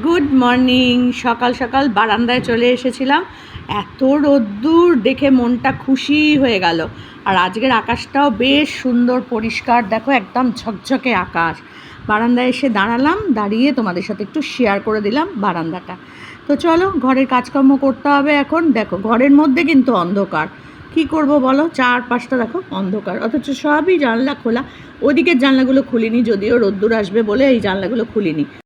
Good morning. সকাল সকাল বারান্দায় চলে এসেছিলাম। এত রোদ্দুর দেখে মনটা খুশি হয়ে গেল। আর আজকের আকাশটাও বেশ সুন্দর, পরিষ্কার। দেখো, একদম ঝকঝকে আকাশ। বারান্দায় এসে দাঁড়ালাম, দাঁড়িয়ে তোমাদের সাথে একটু শেয়ার করে দিলাম বারান্দাটা। তো চলো, ঘরের কাজকর্ম করতে হবে এখন। দেখো, ঘরের মধ্যে কিন্তু অন্ধকার। কি করব বলো? চারপাশটা দেখো, অন্ধকার। অথচ সবই জানলা খোলা। ওদিকের জানলাগুলো খুলিনি, যদিও রোদ্দুর আসবে বলে এই জানলাগুলো খুলিনি।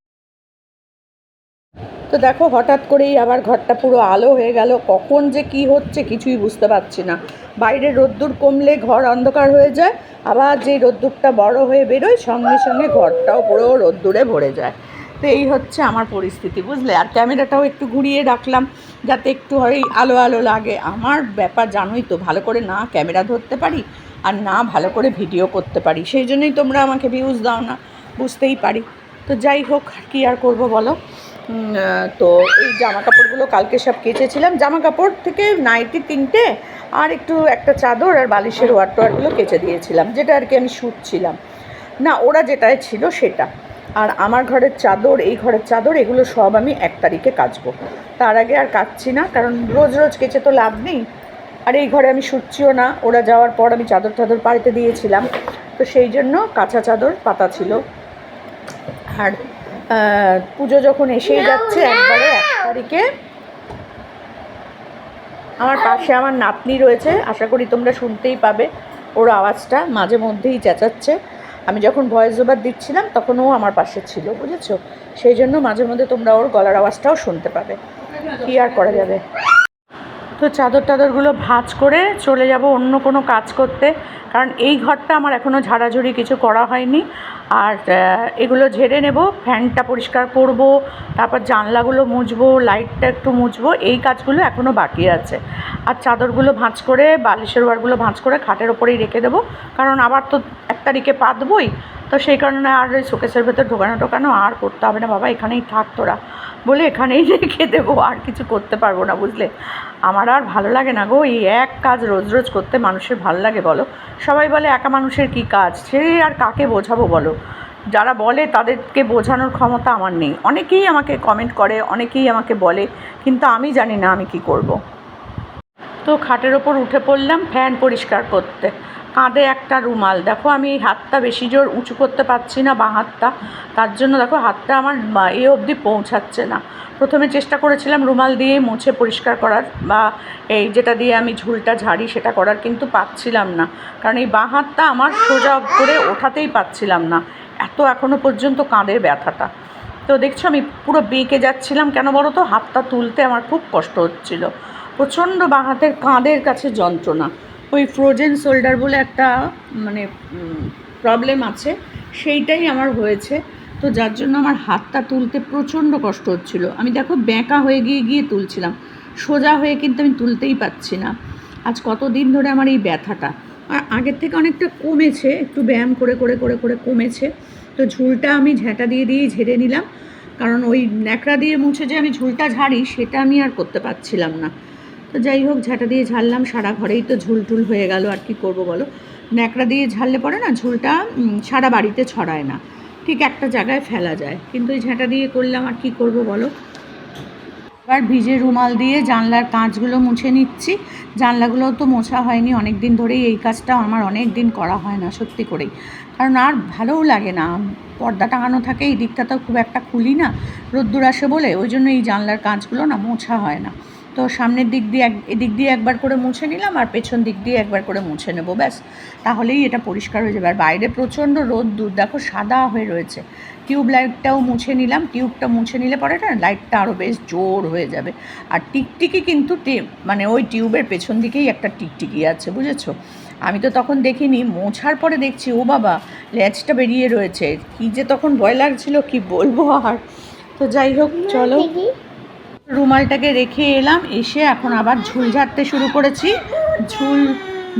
তো দেখো, হঠাৎ করেই আবার ঘরটা পুরো আলো হয়ে গেল। কখন যে কি হচ্ছে কিছুই বুঝতে পারছি না। বাইরে রোদ্দুর কমলে ঘর অন্ধকার হয়ে যায়। আবার যে রোদ্দুরটা বড় হয়ে বেরোয়, সঙ্গে সঙ্গে ঘরটাও পুরো রোদ্দুরে ভরে যায়। তো এই হচ্ছে আমার পরিস্থিতি, বুঝলে? আর ক্যামেরাটাও একটু ঘুরিয়ে রাখলাম, যাতে একটু হয় আলো আলো লাগে। আমার ব্যাপার জানোই তো, ভালো করে না ক্যামেরা ধরতে পারি, আর না ভালো করে ভিডিও করতে পারি। সেই জন্যই তোমরা আমাকে ভিউজ দাও না, বুঝতেই পারি। তো যাই হোক কী আর করব বলো? তো এই জামা কাপড়গুলো কালকে সব কেচেছিলাম। জামা কাপড় থেকে নাইটি তিনটে আর একটু একটা চাদর আর বালিশের ওয়ার টোয়ারগুলো কেচে দিয়েছিলাম, যেটা আর কি আমি শুটছিলাম না, ওরা যেটায় ছিল সেটা। আর আমার ঘরের চাদর, এই ঘরের চাদর, এগুলো সব আমি এক তারিখে কাচবো। তার আগে আর কাচছি না, কারণ রোজ রোজ কেচে তো লাভ নেই। আর এই ঘরে আমি শুচ্ছিও না, ওরা যাওয়ার পর আমি চাদর টাদর পাড়িতে দিয়েছিলাম। তো সেই জন্য কাঁচা চাদর, পাতা ছিল। আর পুজো যখন এসেই যাচ্ছে একবারে এক তারিখে আমার পাশে আমার নাতনি রয়েছে আশা করি তোমরা শুনতেই পাবে ওর আওয়াজটা মাঝে মধ্যেই চেঁচাচ্ছে। আমি যখন ভয়েস ওভার দিচ্ছিলাম তখন ও আমার পাশে ছিল বুঝেছ? সেই জন্য মাঝে মধ্যে তোমরা ওর গলার আওয়াজটাও শুনতে পাবে। কি আর করা যাবে? তো চাদর টাদরগুলো ভাঁজ করে চলে যাব অন্য কোনো কাজ করতে। কারণ এই ঘরটা আমার এখনও ঝাড়াঝুড়ি কিছু করা হয়নি। আর এগুলো ঝেড়ে নেব, ফ্যানটা পরিষ্কার করব, তারপর জানলাগুলো মুছবো, লাইটটা একটু মুছবো, এই কাজগুলো এখনও বাকি আছে। আর চাদরগুলো ভাঁজ করে বালিশের ওয়ারগুলো ভাঁজ করে খাটের ওপরেই রেখে দেবো। কারণ আবার তো এক তারিখে পাতবই, তো সেই কারণে আর ওই শোকেসের ভেতর ঢোকানো টোকানো আর করতে হবে না। বাবা, এখানেই থাক তোরা। বলে এখানেই রেখে দেবো, আর কিছু করতে পারব না, বুঝলে? আমার আর ভালো লাগে না গো, এই এক কাজ রোজ রোজ করতে মানুষের ভালো লাগে, বলো? সবাই বলে একা মানুষের কি কাজ? সে আর কাকে বোঝাবো, বলো? যারা বলে তাদেরকে বোঝানোর ক্ষমতা আমার নেই। অনেকেই আমাকে কমেন্ট করে, অনেকেই আমাকে বলে, কিন্তু আমি জানি না আমি কি করব। তো খাটের ওপর উঠে পড়লাম ফ্যান পরিষ্কার করতে। কাঁধে একটা রুমাল। দেখো, আমি এই হাতটা বেশি জোর উঁচু করতে পারছি না, বাঁ হাতটা। তার জন্য দেখো, হাতটা আমার এ অবধি পৌঁছাচ্ছে না। প্রথমে চেষ্টা করেছিলাম রুমাল দিয়ে মুছে পরিষ্কার করার, বা এই যেটা দিয়ে আমি ঝুলটা ঝাড়ি সেটা করার, কিন্তু পাচ্ছিলাম না। কারণ এই বাঁ হাতটা আমার সোজা করে ওঠাতেই পাচ্ছিলাম না। এত এখনও পর্যন্ত কাঁধে ব্যথাটা। তো দেখছ, আমি পুরো বেঁকে যাচ্ছিলাম। কেন বলো তো? হাতটা তুলতে আমার খুব কষ্ট হচ্ছিল। প্রচণ্ড বাঁ হাতের কাঁধের কাছে যন্ত্রণা। ওই ফ্রোজেন শোল্ডার বলে একটা মানে প্রবলেম আছে। সেইটাই আমার হয়েছে। তো যার জন্য আমার হাতটা তুলতে প্রচণ্ড কষ্ট হচ্ছিল। আমি দেখো ব্যাঁকা হয়ে গিয়ে গিয়ে তুলছিলাম। সোজা হয়ে কিন্তু আমি তুলতেই পাচ্ছি না। আজ কতদিন ধরে আমার এই ব্যথাটা। আর আগের থেকে অনেকটা কমেছে, একটু ব্যায়াম করে করে করে করে কমেছে। তো ঝুলটা আমি ঝেঁটা দিয়ে দিয়েই ঝেড়ে নিলাম। কারণ ওই ন্যাকড়া দিয়ে মুছে যে আমি ঝুলটা ঝাড়ি, সেটা আমি আর করতে পারছিলাম না। তো যাই হোক, ঝাঁটা দিয়ে ঝাড়লাম, সারা ঘরেই তো ঝুল টুল হয়ে গেল, আর কি করব বলো? ন্যাকড়া দিয়ে ঝাড়লে পরে না ঝুলটা সারা বাড়িতে ছড়ায় না। ঠিক একটা জায়গায় ফেলা যায়। কিন্তু এই ঝাঁটা দিয়ে করলাম, আর কি করব বলো? এবার ভিজে রুমাল দিয়ে জানলার কাঁচগুলো মুছে নিচ্ছি। জানলাগুলোও তো মোছা হয়নি অনেক দিন ধরেই এই কাজটা আমার অনেক দিন করা হয় না, সত্যি করেই। কারণ আর ভালোও লাগে না, পর্দা টাঙানো থাকে, এই দিকটা তো খুব একটা খুলি না রোদ্দুর আসে বলে, ওই জন্য এই জানলার কাঁচগুলো না মোছা হয় না। তো সামনের দিক দিয়ে এক এদিক দিয়ে একবার করে মুছে নিলাম আর পেছন দিক দিয়ে একবার করে মুছে নেব ব্যাস। তাহলেই এটা পরিষ্কার হয়ে যাবে। আর বাইরে প্রচণ্ড রোদ্দুর দেখো সাদা হয়ে রয়েছে। টিউব লাইটটাও মুছে নিলাম। টিউবটা মুছে নিলে পরে না লাইটটা আরও বেশ জোর হয়ে যাবে। আর টিকটিকি কিন্তু মানে ওই টিউবের পেছন দিকেই একটা টিকটিকি আছে বুঝেছ? আমি তো তখন দেখিনি মোছার পরে দেখছি ও বাবা ল্যাচটা বেরিয়ে রয়েছে। কি যে তখন ভয় লাগছিল কি বলব আর? তো যাই হোক চলো। রুমালটাকে রেখে এলাম, এসে এখন আবার ঝুল ঝাড়তে শুরু করেছি। ঝুল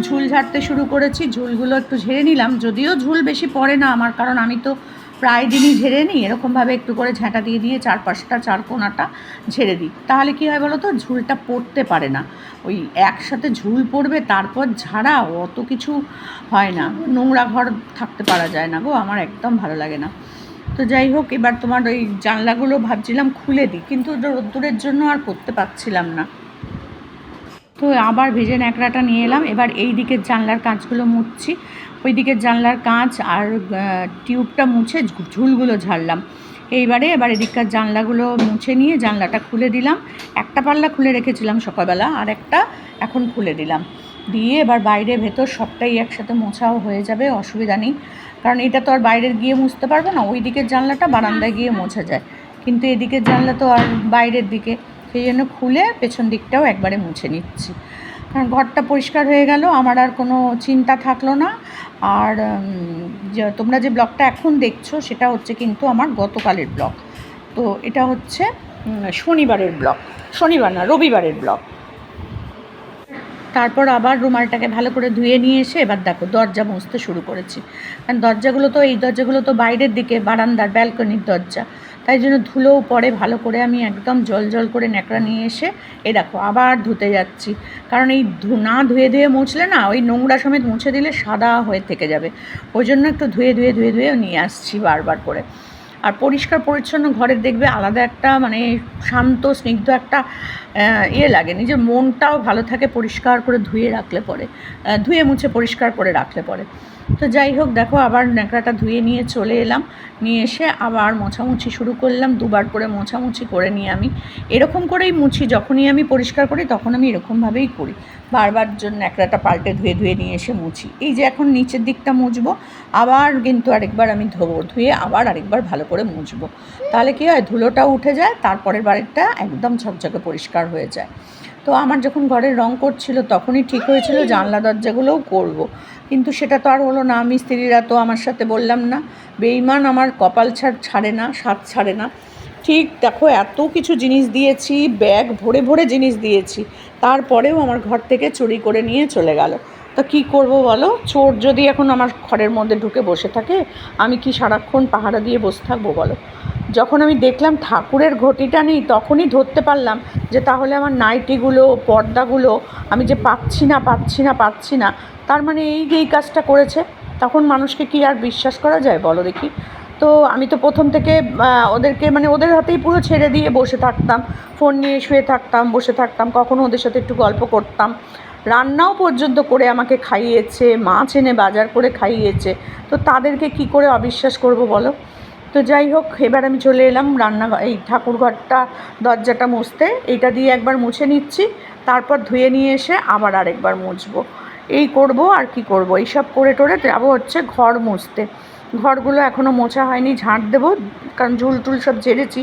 ঝুল ঝাড়তে শুরু করেছি, ঝুলগুলো একটু ঝেড়ে নিলাম। যদিও ঝুল বেশি পড়ে না আমার, কারণ আমি তো প্রায় দিনই ঝেড়ে নিই। এরকমভাবে একটু করে ঝাঁটা দিয়ে দিয়ে চার পাঁচটা চার কোনাটা ঝেড়ে দিই। তাহলে কী হয় বলো তো? ঝুলটা পড়তে পারে না। ওই একসাথে ঝুল পড়বে, তারপর ঝাড়া অত কিছু হয় না। নোংরা ঘর থাকতে পারা যায় না গো, আমার একদম ভালো লাগে না। তো যাই হোক, এবার তোমার ওই জানলাগুলো ভাবছিলাম খুলে দিই, কিন্তু রোদ্দুরের জন্য আর করতে পারছিলাম না। তো আবার ভেজে ন্যাকড়াটা নিয়ে এলাম, এবার এই দিকের জানলার কাঁচগুলো মুছছি। ওই দিকের জানলার কাঁচ আর টিউবটা মুছে ঝুলগুলো ঝাড়লাম। এইবারে এবার এদিককার জানলাগুলো মুছে নিয়ে জানলাটা খুলে দিলাম। একটা পাল্লা খুলে রেখেছিলাম সকালবেলা, আর একটা এখন খুলে দিলাম। দিয়ে এবার বাইরে ভেতর সবটাই একসাথে মোছাও হয়ে যাবে, অসুবিধা নেই। কারণ এটা তো আর বাইরের গিয়ে মুছতে পারব না ওই দিকের জানলাটা বারান্দায় গিয়ে মোছা যায়। কিন্তু এদিকের জানলা তো আর বাইরের দিকে, সেই জন্য খুলে পেছন দিকটাও একবারে মুছে নিচ্ছি। কারণ ঘরটা পরিষ্কার হয়ে গেল, আমার আর কোনো চিন্তা থাকল না। আর তোমরা যে ব্লগটা এখন দেখছ, সেটা হচ্ছে কিন্তু আমার গতকালের ব্লগ। তো এটা হচ্ছে শনিবারের ব্লগ, শনিবার না, রবিবারের ব্লগ। তারপর আবার রুমালটাকে ভালো করে ধুয়ে নিয়ে এসে এবার দেখো দরজা মুছতে শুরু করেছি। কারণ দরজাগুলো তো, এই দরজাগুলো তো বাইরের দিকে, বারান্দার, ব্যালকনির দরজা। তাই জন্য ধুলোও পড়ে, ভালো করে আমি একদম জল জল করে ন্যাকড়া নিয়ে এসে এ দেখো আবার ধুতে যাচ্ছি। কারণ এই না ধুয়ে ধুয়ে মুছলে না, ওই নোংরা সমেত মুছে দিলে সাদা হয়ে থেকে যাবে। ওই জন্য একটু ধুয়ে ধুয়ে ধুয়ে ধুয়ে নিয়ে আসছি বারবার করে। আর পরিষ্কার পরিচ্ছন্ন ঘরের দেখবে আলাদা একটা মানে শান্ত, স্নিগ্ধ একটা ইয়ে লাগে। নিজের মনটাও ভালো থাকে পরিষ্কার করে ধুয়ে রাখলে পরে ধুয়ে মুছে পরিষ্কার করে রাখলে পরে। তো যাই হোক, দেখো আবার ন্যাকড়াটা ধুয়ে নিয়ে চলে এলাম। নিয়ে এসে আবার মোছামুছি শুরু করলাম, দুবার করে মোছামুছি করে নিয়ে আমি। এরকম করেই মুছি, যখনই আমি পরিষ্কার করি তখন আমি এরকমভাবেই করি। বারবার জন্য ন্যাকড়াটা পাল্টে ধুয়ে ধুয়ে নিয়ে এসে মুছি। এই যে এখন নিচের দিকটা মুছবো, আবার কিন্তু আরেকবার আমি ধোবো ধুয়ে আবার আরেকবার ভালো করে মুছবো। তাহলে কী হয় ধুলোটাও উঠে যায়, তারপরের বারেরটা একদম ঝকঝকে পরিষ্কার হয়ে যায়। তো আমার যখন ঘরের রং করছিল তখনই ঠিক হয়েছিল জানলা দরজাগুলোও করব। কিন্তু সেটা তো আর হলো না। মিস্ত্রিরা তো আমার সাথে বললাম না। বেইমান আমার কপাল ছাড় ছাড়ে না, স্বাদ ছাড়ে না। ঠিক দেখো, এত কিছু জিনিস দিয়েছি, ব্যাগ ভরে ভরে জিনিস দিয়েছি। তারপরেও আমার ঘর থেকে চুরি করে নিয়ে চলে গেল। তা কী করব বলো? চোর যদি এখন আমার ঘরের মধ্যে ঢুকে বসে থাকে, আমি কি সারাক্ষণ পাহারা দিয়ে বসে থাকব বলো? যখন আমি দেখলাম ঠাকুরের ঘটিটা নেই, তখনই ধরতে পারলাম যে তাহলে আমার নাইটিগুলো, পর্দাগুলো আমি যে পাচ্ছি না পাচ্ছি না পাচ্ছি না, তার মানে এই যে এই কাজটা করেছে, তখন মানুষকে কি আর বিশ্বাস করা যায় বলো দেখি? তো আমি তো প্রথম থেকে ওদেরকে মানে ওদের হাতেই পুরো ছেড়ে দিয়ে বসে থাকতাম, ফোন নিয়ে শুয়ে থাকতাম, বসে থাকতাম, কখনো ওদের সাথে একটু গল্প করতাম। রান্নাও পর্যন্ত করে আমাকে খাইয়েছে, মাছ এনে বাজার করে খাইয়েছে, তো তাদেরকে কি করে অবিশ্বাস করব বলো? তো যাই হোক, এবার আমি চলে এলাম রান্না এই ঠাকুরঘরটা দরজাটা মুছতে। এইটা দিয়ে একবার মুছে নিচ্ছি, তারপর ধুয়ে নিয়ে এসে আবার আরেকবার মুছবো। এই করব আর কি করব? এইসব করে টোরে যাব হচ্ছে ঘর মুছতে। ঘরগুলো এখনও মোছা হয়নি, ঝাঁট দেবো, কারণ ঝুল টুল সব ঝেড়েছি।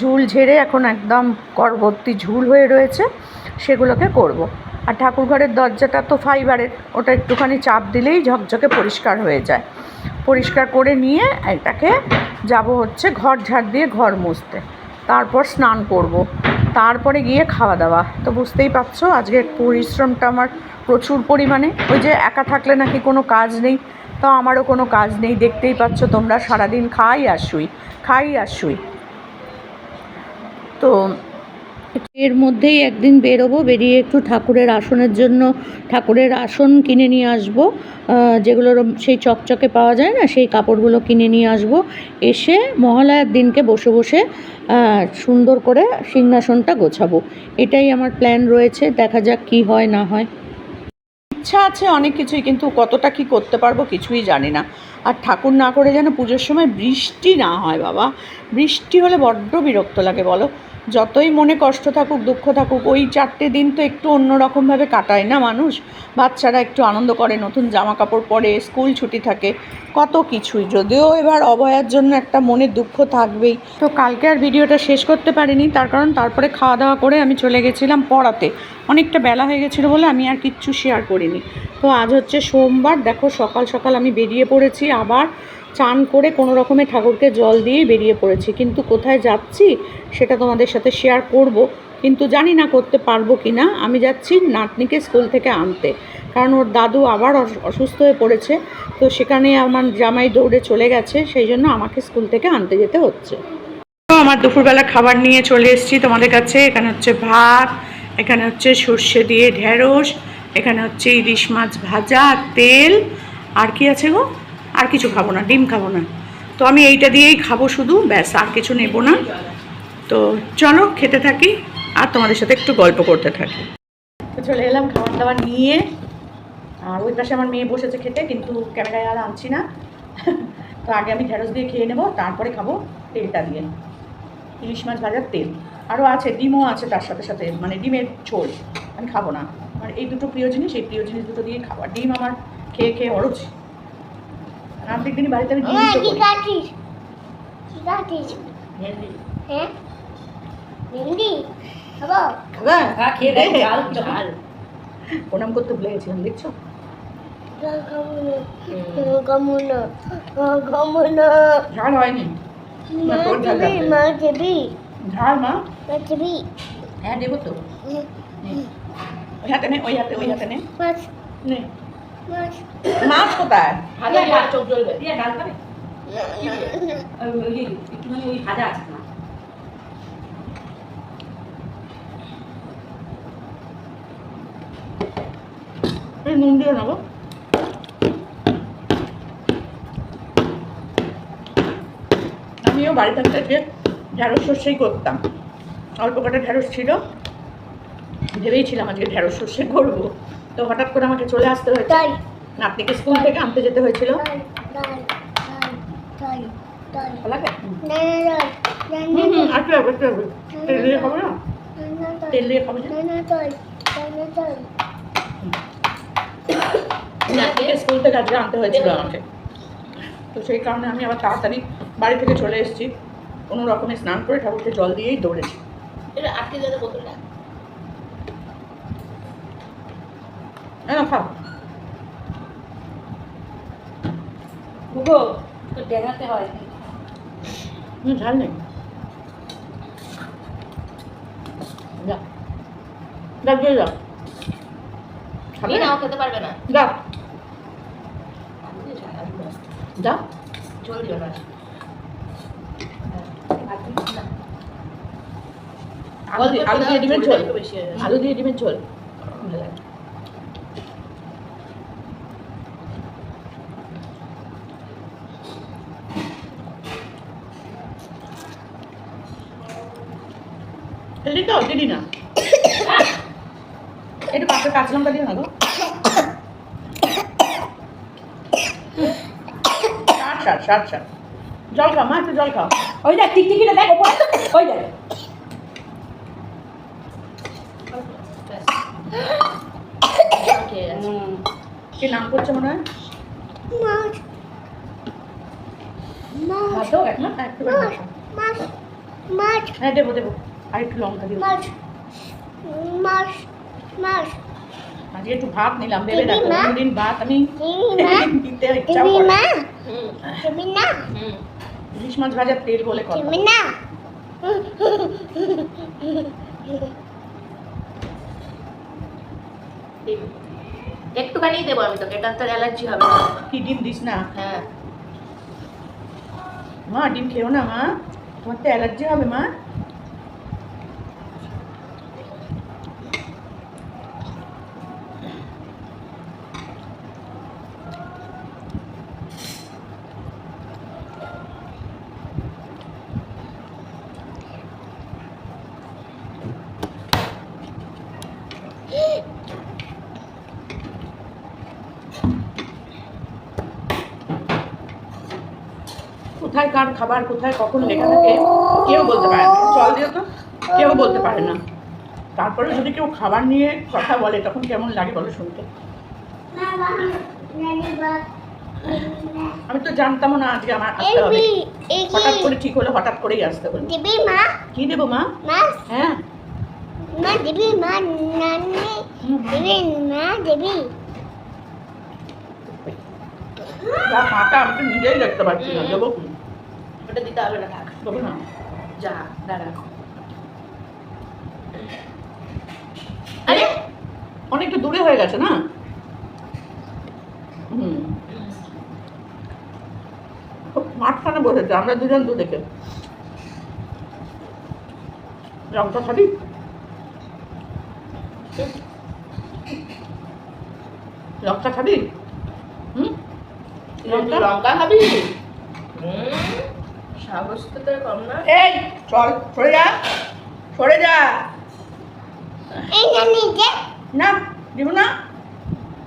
ঝুল ঝেড়ে এখন একদম করভর্তি ঝুল হয়ে রয়েছে, সেগুলোকে করব। আর ঠাকুরঘরের দরজাটা তো ফাইবারের ওটা একটুখানি চাপ দিলেই ঝকঝকে পরিষ্কার হয়ে যায়। পরিষ্কার করে নিয়ে এটাকে যাব হচ্ছে ঘর ঝাড় দিয়ে ঘর মুছতে। তারপর স্নান করব। তারপরে গিয়ে খাওয়া দাওয়া। তো বুঝতেই পারছ, আজকে পরিশ্রমটা আমার প্রচুর পরিমাণে। ওই যে একা থাকলে নাকি কোনো কাজ নেই, তো আমারও কোনো কাজ নেই। দেখতেই পাচ্ছ তোমরা সারাদিন খাই আর শুই, খাই আর শুই। তো এর মধ্যেই একদিন বেরোবো, বেরিয়ে একটু ঠাকুরের আসনের জন্য ঠাকুরের আসন কিনে নিয়ে আসব যেগুলোর সেই চকচকে পাওয়া যায় না, সেই কাপড়গুলো কিনে নিয়ে আসব। এসে মহালয়ার দিনকে বসে বসে সুন্দর করে সিংহাসনটা গোছাবো। এটাই আমার প্ল্যান রয়েছে, দেখা যাক কি হয় না হয়। ইচ্ছা আছে অনেক কিছুই, কিন্তু কতটা কি করতে পারব কিছুই জানি না। আর ঠাকুর না করে যেন পুজোর সময় বৃষ্টি না হয় বাবা। বৃষ্টি হলে বড্ড বিরক্ত লাগে বলো। যতই মনে কষ্ট থাকুক, দুঃখ থাকুক, ওই চারটে দিন তো একটু অন্যরকমভাবে কাটায় না মানুষ? বাচ্চারা একটু আনন্দ করে, নতুন জামা কাপড় পরে, স্কুল ছুটি থাকে, কত কিছুই। যদিও এবার অভয়ার জন্য একটা মনে দুঃখ থাকবেই। তো কালকে আর ভিডিওটা শেষ করতে পারিনি, তার কারণ তারপরে খাওয়া দাওয়া করে আমি চলে গেছিলাম পড়াতে। অনেকটা বেলা হয়ে গেছিল বলে আমি আর কিচ্ছু শেয়ার করিনি। তো আজ হচ্ছে সোমবার, দেখো সকাল সকাল আমি বেরিয়ে পড়েছি, আবার চান করে কোনো রকমে ঠাকুরকে জল দিয়েই বেরিয়ে পড়েছি। কিন্তু কোথায় যাচ্ছি সেটা তোমাদের সাথে শেয়ার করব। কিন্তু জানি না করতে পারব কি না। আমি যাচ্ছি নাতনিকে স্কুল থেকে আনতে। কারণ ওর দাদু আবার অসুস্থ হয়ে পড়েছে। তো সেখানে আমার জামাই দৌড়ে চলে গেছে। সেই জন্য আমাকে স্কুল থেকে আনতে যেতে হচ্ছে। আমার দুপুরবেলা খাবার নিয়ে চলে এসেছি তোমাদের কাছে। এখানে হচ্ছে ভাত, এখানে হচ্ছে সর্ষে দিয়ে ঢেঁড়স, এখানে হচ্ছে ইলিশ মাছ ভাজা, তেল। আর কি আছে গো? আর কিছু খাব না, ডিম খাব না। তো আমি এইটা দিয়েই খাব শুধু, ব্যাস, আর কিছু নেব না। তো চলো, খেতে থাকি, আর তোমাদের সাথে একটু গল্প করতে থাকি। তো চলে এলাম খাবার দাবার নিয়ে। আর ওই পাশে আমার মেয়ে বসেছে খেতে, কিন্তু ক্যামেরায় আর আনছি না। তো আগে আমি ঢেঁড়স দিয়ে খেয়ে নেব, তারপরে খাব তেলটা দিয়ে। ইলিশ মাছ ভাজার তেল। আরও আছে, ডিমও আছে তার সাথে সাথে মানে ডিমের ঝোল। আমি খাব না। মানে এই দুটো প্রিয় জিনিস, এই প্রিয় জিনিস দুটো দিয়ে খাব ডিম আমার খেয়ে খেয়ে অরুচি। প্রত্যেক দিনই বাড়িতে আমি ডিম হ্যাঁ তো কি কাটিস? কি কাটিস? হ্যাঁ? ভেন্ডি? খাব? খাবা? খেয়ে দেখ, ঝাল, ঝাল। প্রণাম করতে ভুলে গেছিলাম দেখছ? ঝাল হয়নি। মা দেবি ঝাল মা? দেবি হ্যাঁ দেবো তো। নে। ওই হাতে নে ওই হাতে ওই হাতে নে। নে। মাছ কোথায়? ভাজা ডাল। চোখ জ্বলবে। দিয়ে ডাল খাবে? না, না, না। ওই ওই যে একটুখানি ওই ভাজা আছে না এই নুন দিয়ে নেব আমিও বাড়ি থাকতে যে ঢ্যাঁড়স সর্ষেই করতাম। অল্প কটা ঢ্যাঁড়স ছিল। ভেবেইছিলাম আজকে ঢ্যাঁড়স সর্ষে করব। তো হঠাৎ করে আমাকে চলে আসতে হয়েছে। তাই? নাতনিকে স্কুল থেকে আনতে যেতে হয়েছিল? স্কুল থেকে আজকে আনতে হয়েছিল আমাকে। তো সেই কারণে আমি আবার তাড়াতাড়ি বাড়ি থেকে চলে এসেছি। কোনো রকমে স্নান করে ঠাকুরকে জল দিয়েই দৌড়েছি। আটকে বোতলটা। না খাও বুগো তো ডেঙাতে হয় হুম ঝাল নেই যা যা দিয়ে যা খাবে খেয়ে নাও খেতে পারবে না যা যা ঝোল দিও না আলু দিয়ে ঝোল। আলু ডিমের ঝোল ভালো লাগে। দিলি তো দিলি না। একটু পাশে কাঁচা লঙ্কা দিও না গো জল খাও মা একটু জল খাও। ওই দেখ টিকটিকিটা দেখ ওপরে। ওই দেখ। কি নাম করছে মনে হয়? মাছ মাছ মাছ। হ্যাঁ দেবো দেবো। আর একটু লঙ্কা দিও। মাছ মাছ মাছ। আজকে একটু ভাত নিলাম ভেবে দিদি দেখো দিন ভাত আমি দিতে ইচ্ছা করে। মা হুম। দিবি না ইলিশ মাছ ভাজার তেল বলে কথা দিবি না একটুখানি দেবো আমি তোকে এটা তোর অ্যালার্জি হবে। কি ডিম দিস না? হ্যাঁ। মা ডিম খেও না মা? তোমার তো অ্যালার্জি হবে মা? কোথায় কার খাবার কোথায় কখন লেখা থাকে কেউ বলতে পারে না। জল দিও তো কেউ বলতে পারে না। তারপরে যদি কেউ খাবার নিয়ে কথা বলে তখন কেমন লাগে বলো শুনতে? আমি তো জানতাম না আজকে আমার আসতে হবে। হঠাৎ করে ঠিক হলো হঠাৎ করেই আসতে হলো দিবি মা? কি দেবো মা? হ্যাঁ। মা দিবি মা নানি? দিবি মা দিবি? যা ফাঁকা আমি তো নিজেই দেখতে পাচ্ছি না দেবো? ওটা দিতে হবে না থাক। যা দাঁড়া। আরে অনেকটা দূরে হয়ে গেছে না? হুম। মাঝখানে বসেছে আমরা দুজন দু দেখে। লঙ্কা খাবি লঙ্কা খাবি হুম? লঙ্কা খাবি? হুম। সাহস তো তোর কম না এই চল সরে যা সরে যা এই নানি যে না দিব না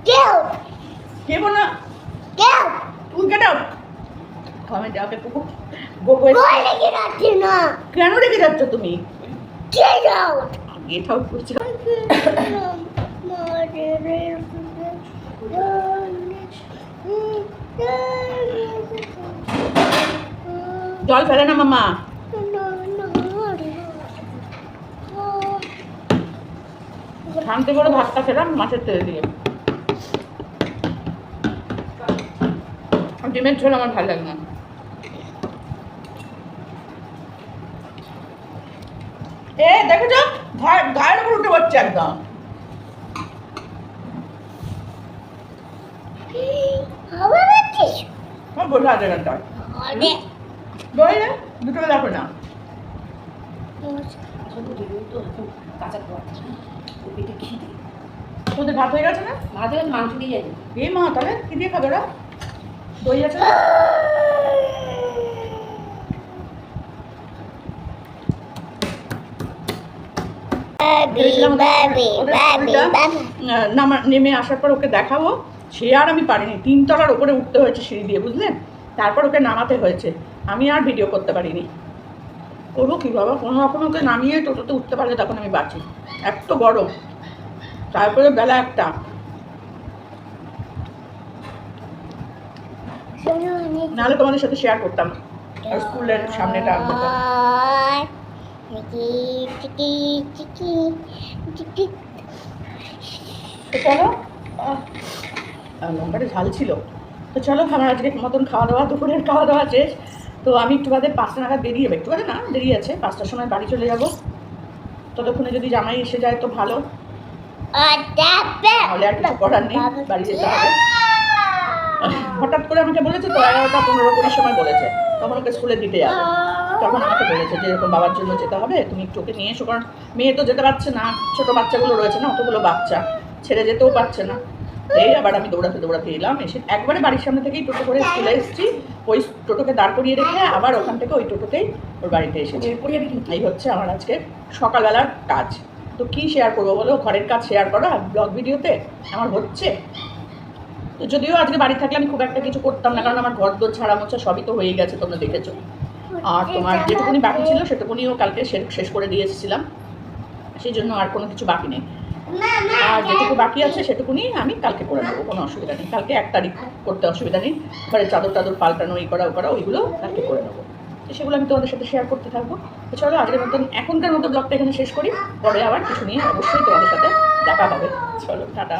কেউ দিব না কেউ তুই কেন আমি যাকে কুকুর গোবো বলে কি রাখছি না কেন রেখে যাচ্ছ তুমি Get out! গেট আউট করছ জল ফেলে না মামা। শান্তি করে ভাতটা খেলাম মাছের তেল দিয়ে। ডিমের ঝোল আমার ভালো লাগে না। এ দেখেছ গায়ের উপর উঠে পড়ছে একদম। বোঝা আছে গানটা দই রে দুটো দেখো না আসলে দিদিও তো এখন কাঁচা খাওয়া ও পেটে খিদে তোদের ভাত হয়ে গেছে না? মাঝে মাঝে মাংস দিয়ে যাই এই মা তাহলে কি দিয়ে খাবে ওরা? দই আছে না? ওদের- ওদের নেমে আসার পর ওকে দেখাবো। সে আর আমি পারিনি। তিনতলার ওপরে উঠতে হয়েছে সিঁড়ি দিয়ে বুঝলেন তারপর ওকে নামাতে হয়েছে। আমি আর ভিডিও করতে পারিনি। করব কী বাবা কোনো রকম ওকে নামিয়ে টোটোতে উঠতে পারলে তখন আমি বাঁচি। এত গরম। তারপরে বেলা একটা। নাহলে তোমাদের সাথে শেয়ার করতাম। স্কুলের সামনেটা চলো। লঙ্কাটা ঝাল ছিল। তো চলো, আমার আজকে মতন খাওয়া দাওয়া দুপুরের খাওয়া দাওয়া শেষ। তো আমি একটু বাদে পাঁচটা নাগাদ বেরিয়ে যাব। একটু বাদে না, দেরি আছে। পাঁচটার সময় বাড়ি চলে যাব। ততক্ষণে যদি জামাই এসে যায় তো ভালো। তাহলে আর কিছু করার নেই, বাড়ি যেতে হবে। হঠাৎ করে আমাকে বলেছে তো, এগারোটা পনেরো কুড়ির সময় বলেছে। তখন ওকে স্কুলে দিতে যাবে। তখন আমাকে বলেছে যে, এরকম বাবার জন্য যেতে হবে। তুমি একটু ওকে নিয়ে এসো, কারণ মেয়ে তো যেতে পারছে না। ছোট বাচ্চাগুলো রয়েছে না, অতগুলো বাচ্চা। ছেড়ে যেতেও পারছে না। এই আবার আমি দৌড়াতে দৌড়াতে এলাম এসে একবারে বাড়ির সামনে থেকেই টোটো করে স্কুলে এসেছি। ওই টোটোকে দাঁড় করিয়ে রেখে আবার ওখান থেকে ওই টোটোতেই ওর বাড়িতে এসেছি। এই হচ্ছে আমার আজকে সকালবেলার কাজ। তো কি শেয়ার করব বলো? ঘরের কাজ শেয়ার করা ব্লগ ভিডিওতে আমার হচ্ছে। তো যদিও আজকে বাড়ি থাকলে আমি খুব একটা কিছু করতাম না কারণ আমার ঘর দোর ছাড়া মোছা সবই তো হয়ে গেছে তোমরা দেখেছ। আর তোমার যেটুকুনি বাকি ছিল সেটুকুনিও কালকে শেষ করে দিয়ে এসেছিলাম। সেই জন্য আর কোনো কিছু বাকি নেই। আর যেটুকু বাকি আছে সেটুকুনি আমি কালকে করে নেব কোনো অসুবিধা নেই। কালকে এক তারিখ করতে অসুবিধা নেই। ঘরে চাদর টাদর পাল্টানো এই করা ও করা ওইগুলো কালকে করে নেব। তো সেগুলো আমি তোমাদের সাথে শেয়ার করতে থাকব। তো চলো আজকের মতন এখনকার মতো ব্লগটা এখানে শেষ করি। পরে আবার কিছু নিয়ে অবশ্যই তোমাদের সাথে দেখা হবে। চলো টাটা।